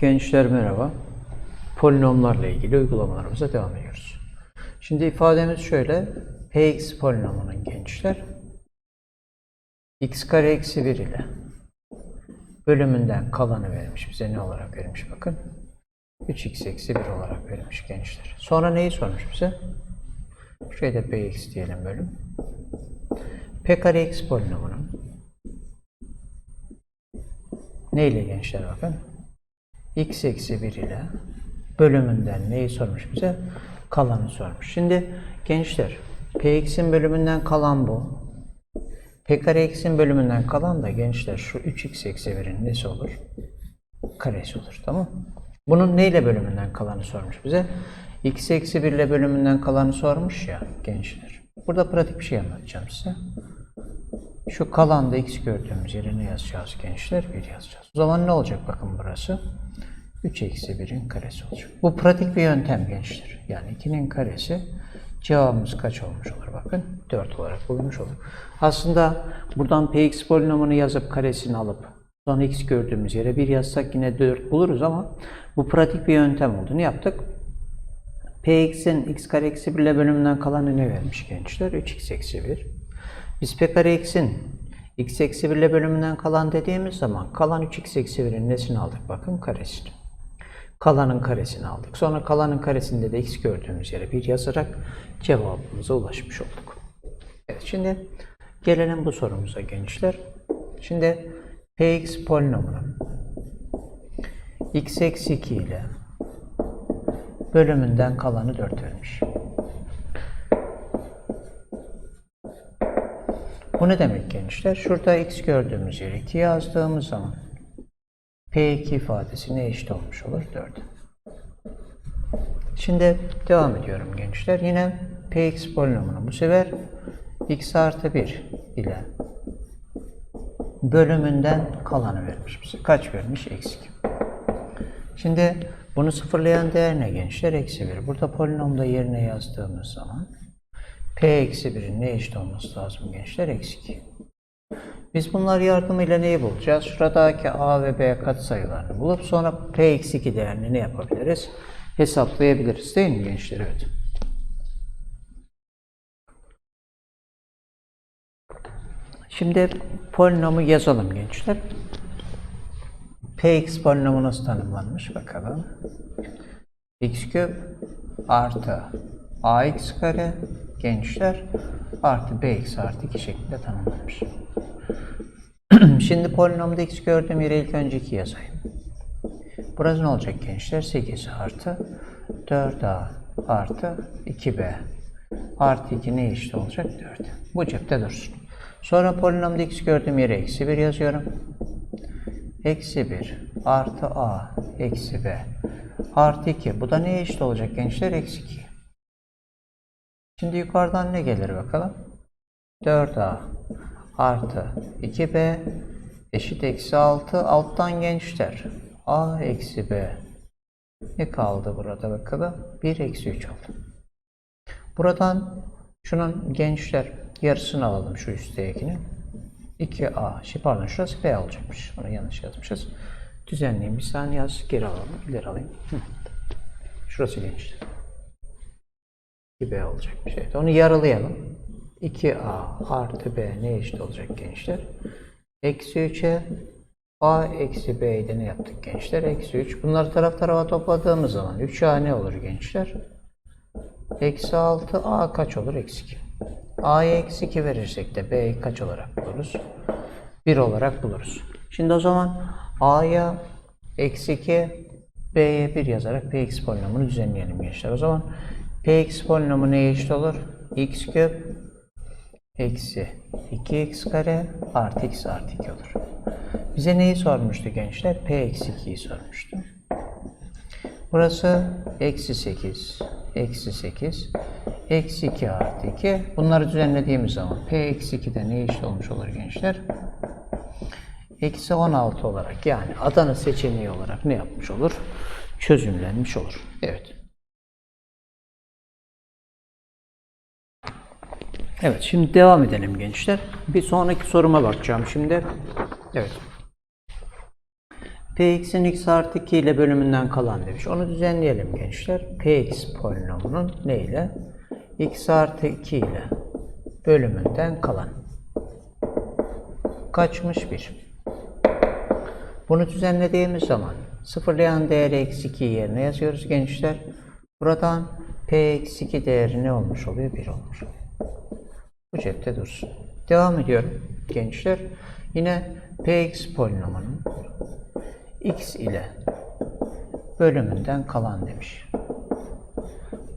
Gençler merhaba. Polinomlarla ilgili uygulamalarımıza devam ediyoruz. Şimdi ifademiz şöyle. Px polinomunun gençler x kare eksi 1 ile bölümünden kalanı vermiş. Bize ne olarak vermiş bakın. 3x eksi 1 olarak vermiş gençler. Sonra neyi sormuş bize? Şuraya da px diyelim bölüm. p kare x polinomunun neyle gençler bakın? X eksi 1 ile bölümünden neyi sormuş bize? Kalanı sormuş. Şimdi gençler px'in bölümünden kalan bu. p kare x'in bölümünden kalan da gençler şu 3x eksi 1'in nesi olur? Karesi olur. Tamam Bunun neyle bölümünden kalanı sormuş bize? x eksi 1 ile bölümünden kalanı sormuş ya gençler. Burada pratik bir şey anlatacağım size. Şu kalanda x gördüğümüz yere ne yazacağız gençler? 1 yazacağız. O zaman ne olacak bakın burası? 3 eksi 1'in karesi olacak. Bu pratik bir yöntem gençler. Yani 2'nin karesi cevabımız kaç olmuş olur bakın? 4 olarak bulmuş olur. Aslında buradan px polinomunu yazıp karesini alıp sonra x gördüğümüz yere 1 yazsak yine 4 buluruz ama bu pratik bir yöntem olduğunu yaptık. px'in x kare eksi 1 ile bölümünden kalanı ne vermiş gençler? 3x eksi 1. Biz p kare x'in x eksi 1 ile bölümünden kalan dediğimiz zaman kalan 3x eksi 1'in nesini aldık? Bakın karesini. Kalanın karesini aldık. Sonra kalanın karesinde de x gördüğümüz yere 1 yazarak cevabımıza ulaşmış olduk. Evet şimdi gelelim bu sorumuza gençler. Şimdi px polinomunun x eksi 2 ile bölümünden kalanı 4 vermiş. Bu ne demek gençler? Şurada x gördüğümüz yere 2 yazdığımız zaman P2 ifadesi ne eşit olmuş olur? 4. Şimdi devam ediyorum gençler. Yine Px polinomunu bu sefer x artı 1 ile bölümünden kalanı vermiş bize. Kaç vermiş? Eksi 2. Şimdi bunu sıfırlayan değer ne gençler? Eksi 1. Burada polinomda yerine yazdığımız zaman P eksi 1'in ne eşit olması lazım gençler? Eksi 2. Biz bunlar yardımıyla neyi bulacağız? Şuradaki A ve B katsayılarını bulup sonra P eksi 2 değerini ne yapabiliriz? Hesaplayabiliriz değil mi gençler? Evet. Şimdi polinomu yazalım gençler. Px polinomu nasıl tanımlanmış bakalım. x küp artı ax kare gençler artı bx artı 2 şeklinde tanımlanmış. Şimdi polinomda x gördüğüm yere ilk önce 2 yazayım. Burası ne olacak gençler? 8 artı 4a artı 2b artı 2 ne eşit olacak? 4. Bu cepte dursun. Sonra polinomda x gördüğüm yere eksi 1 yazıyorum. Eksi 1 artı a eksi b artı 2. Bu da neye eşit olacak gençler? Eksi 2. Şimdi yukarıdan ne gelir bakalım? 4a artı 2b eşit eksi 6. Alttan gençler. a eksi b. Ne kaldı burada bakalım? 1 eksi 3 oldu. Buradan şunun gençler yarısını alalım şu üsttekinin. 2a. Şey pardon şurası b olacakmış. Onu yanlış yazmışız. Düzenleyeyim. Bir saniye yaz. Geri alalım. İleri alayım. Şurası gençler. 2b olacakmış. Evet. Onu yarılayalım. 2a artı b ne eşit olacak gençler? Eksi 3'e a eksi b'yi de ne yaptık gençler? Eksi 3. Bunları taraf tarafa topladığımız zaman 3a ne olur gençler? Eksi 6 a kaç olur? Eksi 2. a'ya eksi 2 verirsek de b'yi kaç olarak buluruz? 1 olarak buluruz. Şimdi o zaman a'ya eksi 2 b'ye 1 yazarak px polinomunu düzenleyelim gençler. O zaman px polinomu neye eşit olur? x küp eksi 2x kare artı x artı 2 olur. Bize neyi sormuştu gençler? P eksi 2'yi sormuştu. Burası eksi 8, eksi 8, eksi 2 artı 2. Bunları düzenlediğimiz zaman P eksi 2'de ne eşit olmuş olur gençler? Eksi 16 olarak yani Adana seçeneği olarak ne yapmış olur? Çözümlenmiş olur. Evet. Evet, şimdi devam edelim gençler. Bir sonraki soruma bakacağım şimdi. Evet. Px'in x artı 2 ile bölümünden kalan demiş. Onu düzenleyelim gençler. Px polinomunun ne ile? x artı 2 ile bölümünden kalan. Kaçmış 1. Bunu düzenlediğimiz zaman sıfırlayan değeri eksi 2 yerine yazıyoruz gençler. Buradan p eksi 2 değeri ne olmuş oluyor? 1 olmuş oluyor. Bu cepte dursun. Devam ediyorum gençler. Yine px polinomunun x ile bölümünden kalan demiş.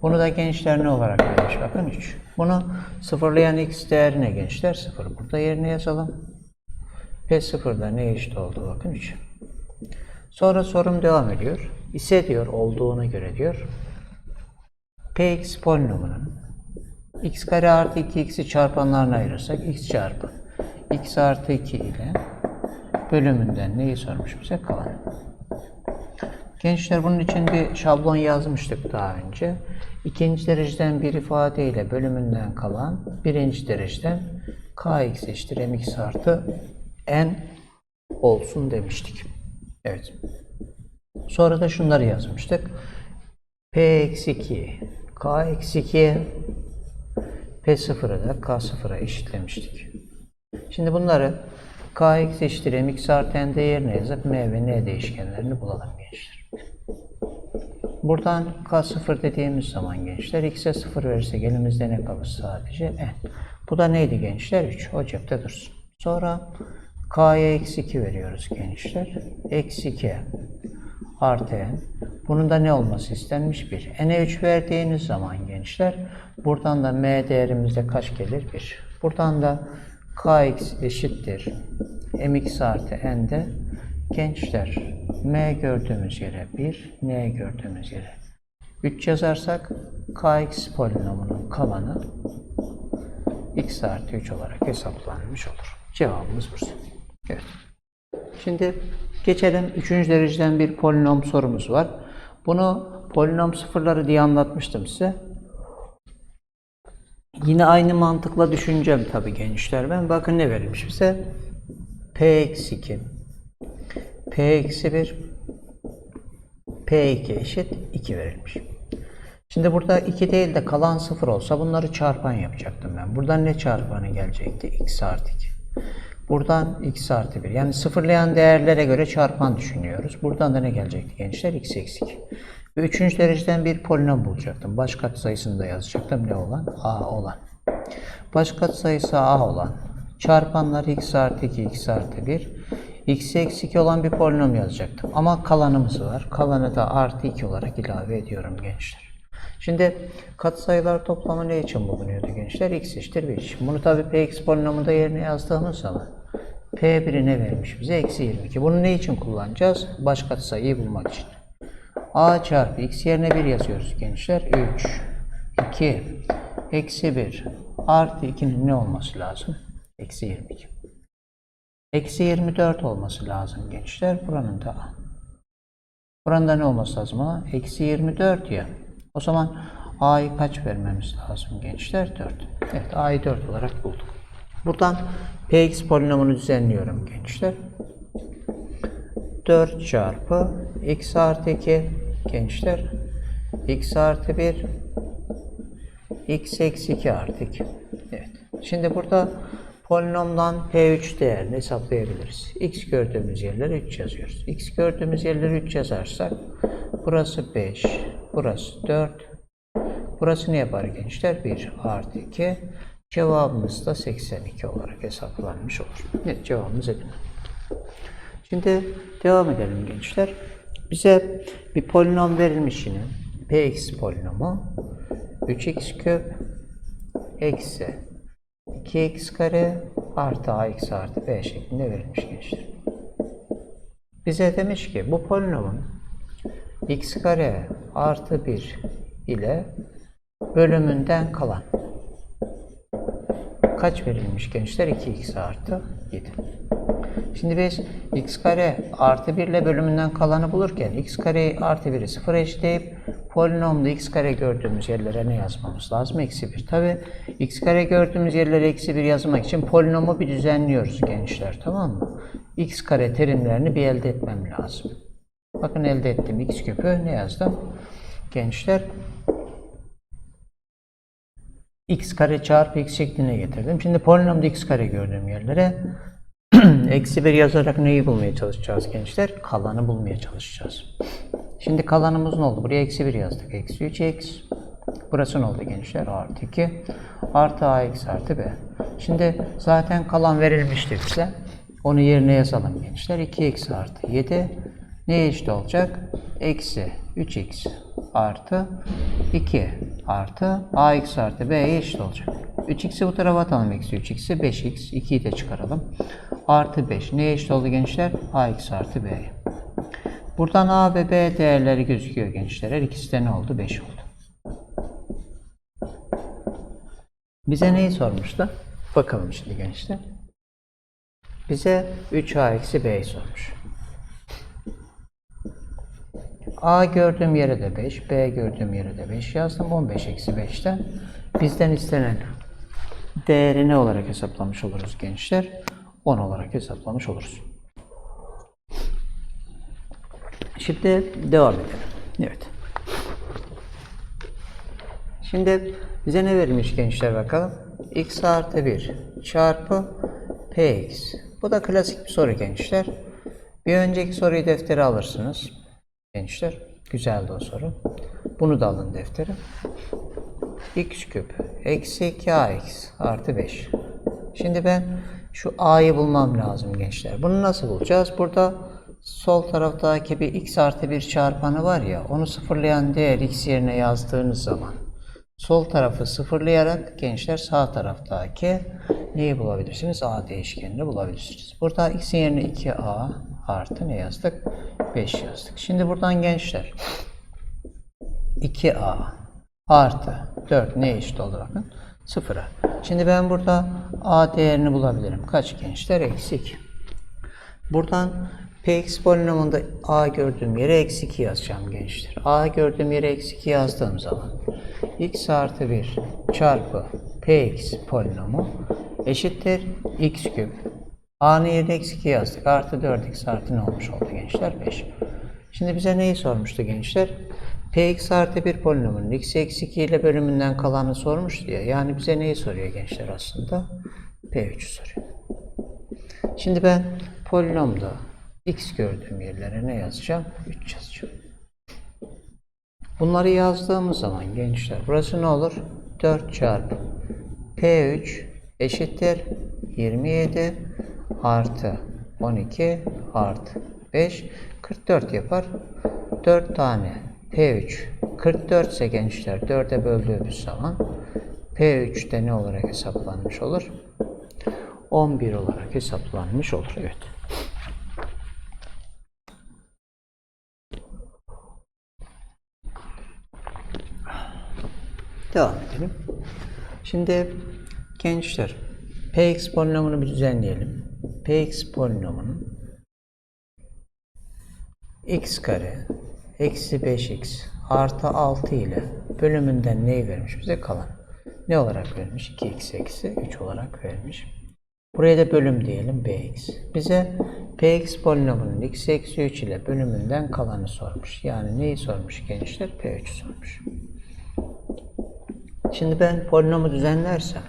Bunu da gençler ne olarak vermiş? Bakın 3. Bunu sıfırlayan x değerine gençler 0. Burada yerine yazalım. P0'da ne eşit oldu? Bakın 3. Sonra sorum devam ediyor. İse diyor olduğuna göre diyor. Px polinomunun x kare artı 2x'i çarpanlarına ayırırsak x çarpı x artı 2 ile bölümünden neyi sormuş bize? Kalan. Gençler bunun için bir şablon yazmıştık daha önce. İkinci dereceden bir ifade ile bölümünden kalan birinci dereceden kx eşittir mx artı n olsun demiştik. Evet. Sonra da şunları yazmıştık. p eksi 2 k eksi 2 p0'ı da k0'a eşitlemiştik. Şimdi bunları kx eşittir mx artı n değerine yazıp m ve n değişkenlerini bulalım gençler. Buradan k0 dediğimiz zaman gençler x'e 0 verirsek elimizde ne kalır sadece n. Bu da neydi gençler? 3. O cepte dursun. Sonra k'ya eksi 2 veriyoruz gençler. Eksi 2 artı n. Bunun da ne olması istenmiş? 1. n'e 3 verdiğiniz zaman gençler buradan da m değerimizde kaç gelir? 1. Buradan da kx eşittir mx artı n'de gençler m gördüğümüz yere 1, n gördüğümüz yere 3 yazarsak kx polinomunun kalanı x artı 3 olarak hesaplanmış olur. Cevabımız burası. Evet. Şimdi geçelim 3. dereceden bir polinom sorumuz var. Bunu polinom sıfırları diye anlatmıştım size. Yine aynı mantıkla düşüneceğim tabii gençler. Ben bakın ne verilmiş bize? P eksi 2. P eksi 1. P2 eşit 2 verilmiş. Şimdi burada 2 değil de kalan 0 olsa bunları çarpan yapacaktım ben. Buradan ne çarpanı gelecekti? x artı 2. Buradan x artı 1. Yani sıfırlayan değerlere göre çarpan düşünüyoruz. Buradan da ne gelecekti gençler? x eksi 2. Ve üçüncü dereceden bir polinom bulacaktım. Baş sayısını da yazacaktım. Ne olan? a olan. Baş sayısı a olan. Çarpanları x artı 2, x artı 1. x eksi 2 olan bir polinom yazacaktım. Ama kalanımız var. Kalanı da artı 2 olarak ilave ediyorum gençler. Şimdi katsayılar toplamı ne için bulunuyordu gençler? x eşittir 1. Şimdi bunu tabi px polinomunda yerine yazdığımız zaman p1'i ne vermiş bize? Eksi 22. Bunu ne için kullanacağız? Baş katsayıyı bulmak için. a çarpı x yerine 1 yazıyoruz gençler. 3, 2, eksi 1 artı 2'nin ne olması lazım? Eksi 22. Eksi 24 olması lazım gençler. Buranın da Buranın da ne olması lazım? Ha? Eksi 24 ya. O zaman a'yı kaç vermemiz lazım gençler? 4. Evet a'yı 4 olarak bulduk. Buradan px polinomunu düzenliyorum gençler. 4 çarpı x artı 2 gençler. x artı 1 x eksi 2 artı 2. Evet. Şimdi burada polinomdan P3 değerini hesaplayabiliriz. X gördüğümüz yerlere 3 yazıyoruz. X gördüğümüz yerlere 3 yazarsak burası 5, burası 4, burası ne yapar gençler? 1 artı 2. Cevabımız da 82 olarak hesaplanmış olur. Evet cevabımız Edirne. Şimdi devam edelim gençler. Bize bir polinom verilmiş yine. Px polinomu 3x küp eksi 2x kare artı ax artı b şeklinde verilmiş gençler. Bize demiş ki bu polinomun x kare artı 1 ile bölümünden kalan kaç verilmiş gençler? 2x artı 7. Şimdi biz x kare artı 1 ile bölümünden kalanı bulurken x kare artı 1'i 0 eşitleyip polinomda x kare gördüğümüz yerlere ne yazmamız lazım? Eksi 1. Tabi x kare gördüğümüz yerlere eksi 1 yazmak için polinomu bir düzenliyoruz gençler tamam mı? x kare terimlerini bir elde etmem lazım. Bakın elde ettim x küpü ne yazdım? Gençler x kare çarpı x şekline getirdim. Şimdi polinomda x kare gördüğüm yerlere eksi 1 yazarak neyi bulmaya çalışacağız gençler? Kalanı bulmaya çalışacağız. Şimdi kalanımız ne oldu? Buraya eksi 1 yazdık. Eksi 3x. Burası ne oldu gençler? Artı 2. Artı ax artı b. Şimdi zaten kalan verilmişti bize. Onu yerine yazalım gençler. 2x artı 7 neye eşit olacak? Eksi 3x artı 2 artı ax artı b'ye eşit olacak. 3x'i bu tarafa atalım eksi 3x'i 5x 2'yi de çıkaralım. Artı 5 neye eşit oldu gençler? ax artı b'ye. Buradan a ve b değerleri gözüküyor gençler. Her ikisi de ne oldu? 5 oldu. Bize neyi sormuştu? Bakalım şimdi gençler. Bize 3a eksi b'yi sormuş. A gördüğüm yere de 5, B gördüğüm yere de 5 yazdım. 15 eksi 5'ten bizden istenen değeri ne olarak hesaplamış oluruz gençler? 10 olarak hesaplamış oluruz. Şimdi devam edelim. Evet. Şimdi bize ne vermiş gençler bakalım? x artı 1 çarpı px. Bu da klasik bir soru gençler. Bir önceki soruyu deftere alırsınız. Gençler. Güzeldi o soru. Bunu da alın deftere. x küp eksi 2ax artı 5. Şimdi ben şu a'yı bulmam lazım gençler. Bunu nasıl bulacağız? Burada sol taraftaki bir x artı 1 çarpanı var ya onu sıfırlayan değer x yerine yazdığınız zaman sol tarafı sıfırlayarak gençler sağ taraftaki neyi bulabilirsiniz? a değişkenini bulabilirsiniz. Burada x'in yerine 2a artı ne yazdık? 5 yazdık. Şimdi buradan gençler 2a artı 4 ne eşit oldu bakın? Sıfıra. Şimdi ben burada a değerini bulabilirim. Kaç gençler? Eksi 2. Buradan px polinomunda a gördüğüm yere eksi 2 yazacağım gençler. a gördüğüm yere eksi 2 yazdığım zaman x artı 1 çarpı px polinomu eşittir x küp. A'nın yerine eksi 2 yazdık. Artı 4x artı ne olmuş oldu gençler? 5. Şimdi bize neyi sormuştu gençler? px artı 1 polinomunun x eksi 2 ile bölümünden kalanı sormuştu ya. Yani bize neyi soruyor gençler aslında? p3'ü soruyor. Şimdi ben polinomda x gördüğüm yerlere ne yazacağım? 3 yazacağım. Bunları yazdığımız zaman gençler burası ne olur? 4 çarpı P3 eşittir 27 artı 12 artı 5 44 yapar. 4 tane P3 44 ise gençler 4'e böldüğümüz zaman P3 de ne olarak hesaplanmış olur? 11 olarak hesaplanmış olur. Evet. Devam edelim. Şimdi gençler Px polinomunu bir düzenleyelim. Px polinomunun x kare eksi 5x artı 6 ile bölümünden neyi vermiş bize kalan? Ne olarak vermiş? 2x eksi 3 olarak vermiş. Buraya da bölüm diyelim bx. Bize px polinomunun x eksi 3 ile bölümünden kalanı sormuş. Yani neyi sormuş gençler? p3 sormuş. Şimdi ben polinomu düzenlersem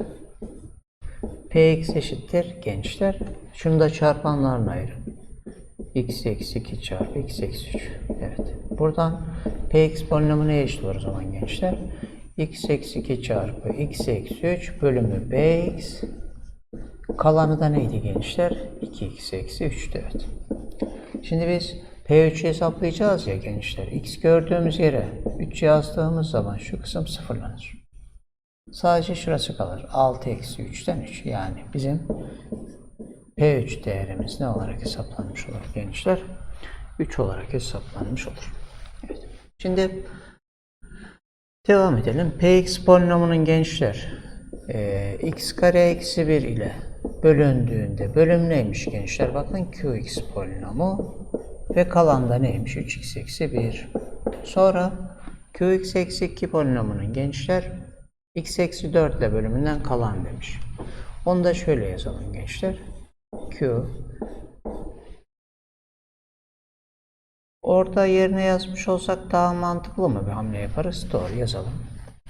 px eşittir gençler. Şunu da çarpanlarına ayırın. x eksi 2 çarpı x eksi 3. Evet. Buradan px polinomu neye eşit olur o zaman gençler? x eksi 2 çarpı x eksi 3 bölümü bx Kalanı da neydi gençler? 2x eksi 3'tü evet. Şimdi biz P3'ü hesaplayacağız ya gençler. X gördüğümüz yere 3 yazdığımız zaman şu kısım sıfırlanır. Sadece şurası kalır. 6 eksi 3'ten 3. Yani bizim P3 değerimiz ne olarak hesaplanmış olur gençler? 3 olarak hesaplanmış olur. Evet. Şimdi devam edelim. Px polinomunun gençler e, x kare eksi 1 ile bölündüğünde bölüm neymiş gençler? Bakın qx polinomu ve kalan da neymiş? 3x eksi 1. Sonra qx eksi 2 polinomunun gençler x eksi 4 ile bölümünden kalan demiş. Onu da şöyle yazalım gençler. q orada yerine yazmış olsak daha mantıklı mı bir hamle yaparız? Doğru yazalım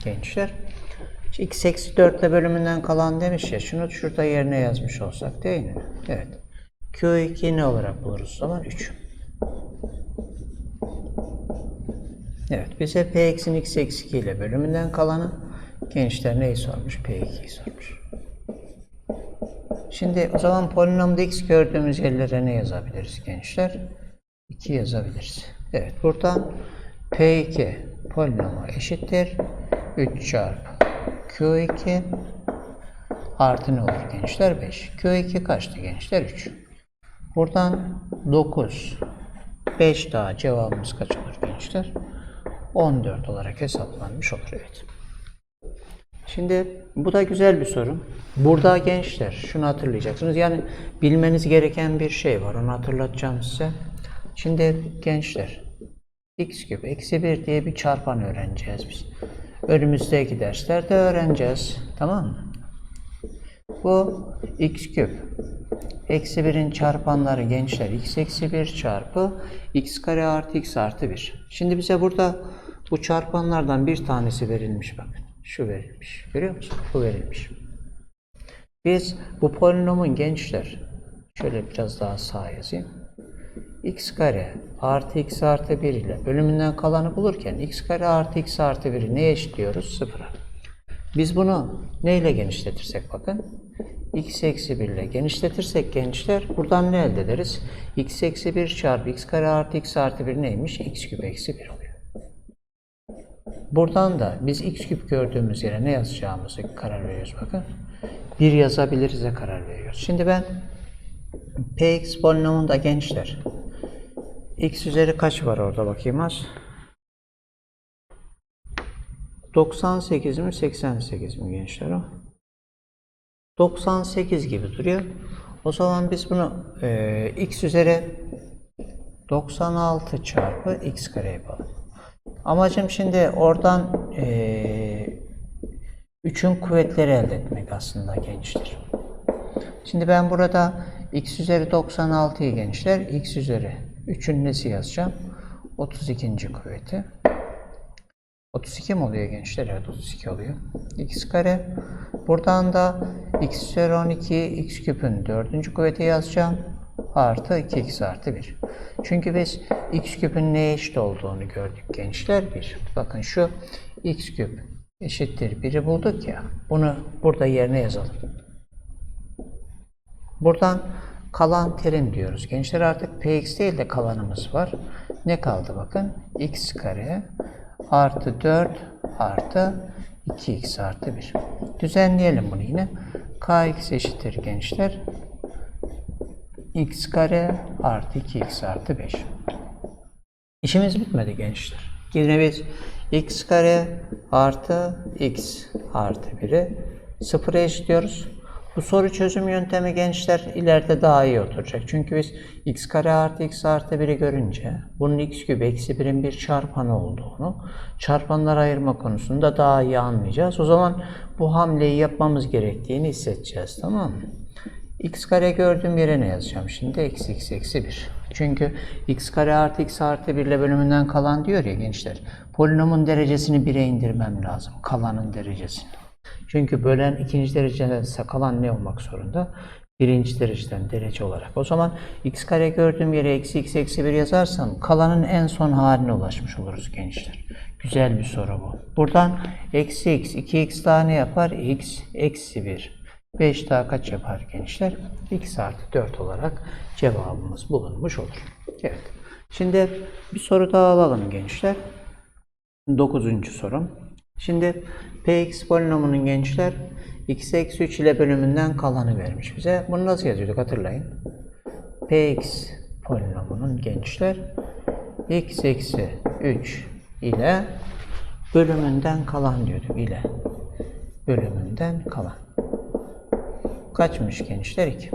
gençler. X eksi 4 ile bölümünden kalan demiş ya şunu şurada yerine yazmış olsak değil mi? Evet. Q2 ne olarak buluruz zaman? 3. Evet bize p eksi x eksi 2 ile bölümünden kalanı gençler neyi sormuş? P2'yi sormuş. Şimdi o zaman polinomda x gördüğümüz yerlere ne yazabiliriz gençler? 2 yazabiliriz. Evet buradan P2 polinomu eşittir 3 çarpı Q2 artı ne olur gençler? 5. Q2 kaçtı gençler? 3. Buradan 9 5 daha cevabımız kaç olur gençler? 14 olarak hesaplanmış olur. Evet. Şimdi bu da güzel bir soru. Burada gençler şunu hatırlayacaksınız. Yani bilmeniz gereken bir şey var. Onu hatırlatacağım size. Şimdi gençler x küp eksi 1 diye bir çarpan öğreneceğiz biz. Önümüzdeki derslerde öğreneceğiz. Tamam mı? Bu x küp eksi 1'in çarpanları gençler x eksi 1 çarpı x kare artı x artı 1. Şimdi bize burada bu çarpanlardan bir tanesi verilmiş bakın. Şu verilmiş. Görüyor musun? Bu verilmiş. Biz bu polinomun gençler şöyle biraz daha sağa yazayım. x kare artı x artı 1 ile bölümünden kalanı bulurken x kare artı x artı 1'i neye eşitliyoruz? Sıfıra. Biz bunu neyle genişletirsek bakın. x eksi 1 ile genişletirsek gençler buradan ne elde ederiz? x eksi 1 çarpı x kare artı x artı 1 neymiş? x küp eksi 1 oluyor. Buradan da biz x küp gördüğümüz yere ne yazacağımızı karar veriyoruz bakın. 1 yazabiliriz'e karar veriyoruz. Şimdi ben px polinomunda gençler x üzeri kaç var orada bakayım az? 98 mi 88 mi gençler o? 98 gibi duruyor. O zaman biz bunu e, x üzeri 96 çarpı x kare yapalım. Amacım şimdi oradan e, 3'ün kuvvetleri elde etmek aslında gençler. Şimdi ben burada x üzeri 96'yı gençler x üzeri 3'ün nesi yazacağım? 32. kuvveti. 32 mi oluyor gençler? Evet 32 oluyor. x kare. Buradan da x üzeri 12 x küpün 4. kuvveti yazacağım. Artı 2x artı 1. Çünkü biz x küpün neye eşit olduğunu gördük gençler. 1. Bakın şu x küp eşittir 1'i bulduk ya. Bunu burada yerine yazalım. Buradan kalan terim diyoruz. Gençler artık px değil de kalanımız var. Ne kaldı bakın? x kare artı 4 artı 2x artı 1. Düzenleyelim bunu yine. kx eşittir gençler. X kare artı 2x artı 5. İşimiz bitmedi gençler. Yine biz x kare artı x artı 1'i sıfıra eşitliyoruz. Bu soru çözüm yöntemi gençler ileride daha iyi oturacak. Çünkü biz x kare artı x artı 1'i görünce bunun x küp eksi 1'in bir çarpanı olduğunu çarpanlara ayırma konusunda daha iyi anlayacağız. O zaman bu hamleyi yapmamız gerektiğini hissedeceğiz tamam mı? X kare gördüğüm yere ne yazacağım şimdi? Eksi x eksi 1. Çünkü x kare artı x artı 1 ile bölümünden kalan diyor ya gençler. Polinomun derecesini 1'e indirmem lazım. Kalanın derecesini. Çünkü bölen ikinci dereceden kalan ne olmak zorunda? Birinci dereceden derece olarak. O zaman x kare gördüğüm yere eksi x eksi 1 yazarsam kalanın en son haline ulaşmış oluruz gençler. Güzel bir soru bu. Buradan eksi x, 2x daha ne yapar? x eksi 1. 5 daha kaç yapar gençler? x artı 4 olarak cevabımız bulunmuş olur. Evet. Şimdi bir soru daha alalım gençler. Dokuzuncu sorum. Şimdi px polinomunun gençler x eksi 3 ile bölümünden kalanı vermiş bize. Bunu nasıl yazıyorduk hatırlayın. px polinomunun gençler x eksi 3 ile bölümünden kalan diyorduk ile bölümünden kalan. Kaçmış gençler 2.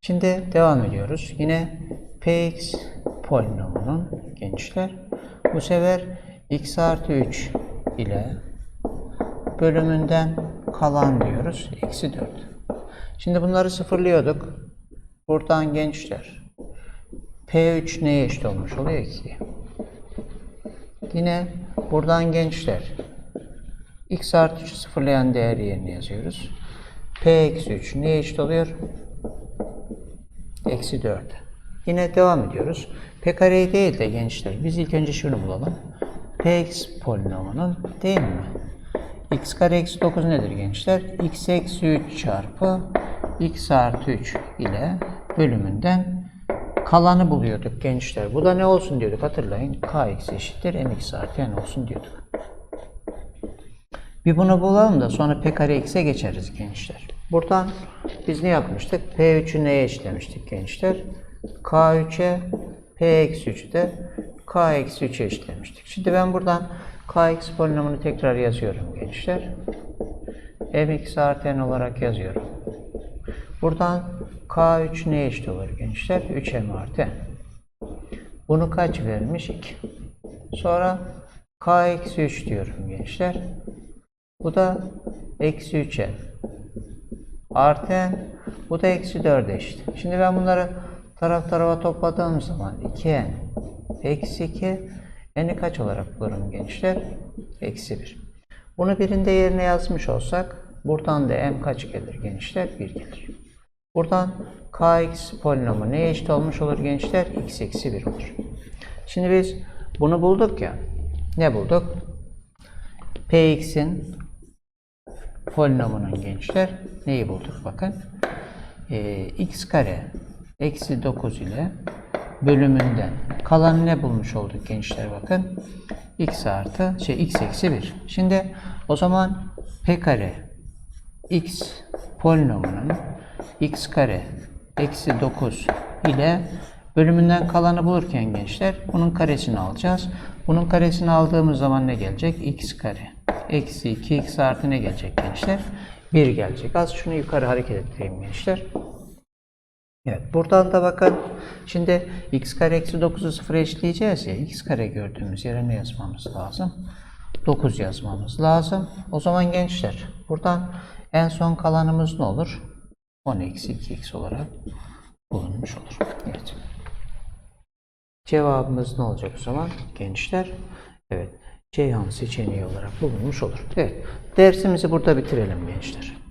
Şimdi devam ediyoruz. Yine px polinomunun gençler bu sefer x artı 3 ile bölümünden kalan diyoruz. Eksi 4. Şimdi bunları sıfırlıyorduk. Buradan gençler P3 neye eşit olmuş oluyor? 2'ye. Yine buradan gençler x artı 3'ü sıfırlayan değer yerine yazıyoruz. P eksi 3 neye eşit oluyor? Eksi 4. Yine devam ediyoruz. P kareyi değil de gençler biz ilk önce şunu bulalım. Px polinomunun değil mi? x kare eksi 9 nedir gençler? x eksi 3 çarpı x artı 3 ile bölümünden kalanı buluyorduk gençler. Bu da ne olsun diyorduk hatırlayın. kx eşittir mx artı n olsun diyorduk. Bir bunu bulalım da sonra p kare x'e geçeriz gençler. Buradan biz ne yapmıştık? P3'ü neye eşitlemiştik gençler? K3'e P eksi 3'ü de K eksi 3'e eşitlemiştik. Şimdi ben buradan Kx polinomunu tekrar yazıyorum gençler. Mx artı n olarak yazıyorum. Buradan K3 neye eşit olur gençler? 3m artı n. Bunu kaç vermiş? 2. Sonra K eksi 3 diyorum gençler. Bu da eksi 3'e. Artı n. Bu da eksi 4'e eşit. Şimdi ben bunları taraf tarafa topladığım zaman 2n eksi 2 n'i kaç olarak bulurum gençler? Eksi 1. Bunu birinde yerine yazmış olsak buradan da m kaç gelir gençler? 1 gelir. Buradan kx polinomu neye eşit olmuş olur gençler? x eksi 1 olur. Şimdi biz bunu bulduk ya. Ne bulduk? px'in polinomunun gençler neyi bulduk bakın. Ee, x kare eksi 9 ile bölümünden kalan ne bulmuş olduk gençler bakın. x artı şey x eksi 1. Şimdi o zaman p kare x polinomunun x kare eksi 9 ile bölümünden kalanı bulurken gençler bunun karesini alacağız. Bunun karesini aldığımız zaman ne gelecek? x kare eksi 2x artı ne gelecek gençler? 1 gelecek. Az şunu yukarı hareket ettireyim gençler. Evet buradan da bakın şimdi x kare eksi 9'u sıfıra eşitleyeceğiz ya x kare gördüğümüz yere ne yazmamız lazım? 9 yazmamız lazım. O zaman gençler buradan en son kalanımız ne olur? 10 eksi 2x olarak bulunmuş olur. Evet. Cevabımız ne olacak o zaman gençler? Evet. Ceyhan seçeneği olarak bulunmuş olur. Evet. Dersimizi burada bitirelim gençler.